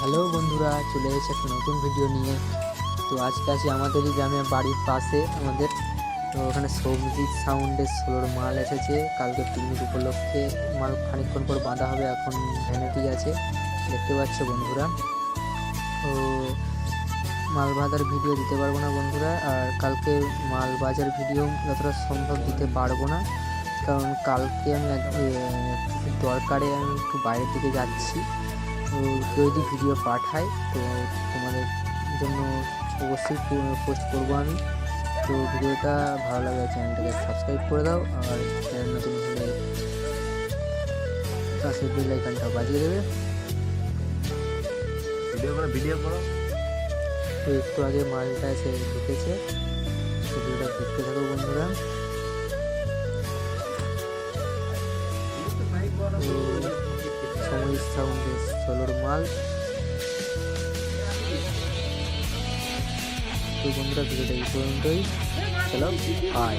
Hello বন্ধুরা, চলে এসেছে একটা নতুন ভিডিও নিয়ে। তো আজকে আছি আমাদেরই গ্রামে বাড়ির পাশে আমাদের। তো ওখানে সবজির সাউন্ডের ষোলোর মাল এসেছে। কালকে পিকনিক উপলক্ষে মাল খানিকক্ষণ পর বাঁধা হবে, এখন ভ্যানিটি আছে। দেখতে পাচ্ছ বন্ধুরা। তো মাল বাঁধার ভিডিও দিতে পারব না বন্ধুরা, আর কালকে মাল বাজার ভিডিও যতটা সম্ভব দিতে পারব না। কারণ কালকে আমি দরকারে আমি একটু বাইরের দিকে যাচ্ছি। যদি ভিডিও পাঠায় তো তোমাদের জন্য অবশ্যই পোস্ট করব আমি। তো ভিডিওটা ভালো লাগলে চ্যানেলটাকে সাবস্ক্রাইব করে দাও আর চ্যানেল নতুন হলে পাশে বেল আইকনটা বাজিয়ে দেবে। ভিডিও করো ভিডিও করো। তো একটু আগে মালটা এসে ঢুকেছে ভিডিওটা দেখতে থাকো বন্ধুরা। সময় সাউন্ডে ষোলোর মাল তো বন্ধুরা ভিডিওটা এই পর্যন্তই। চলো বাই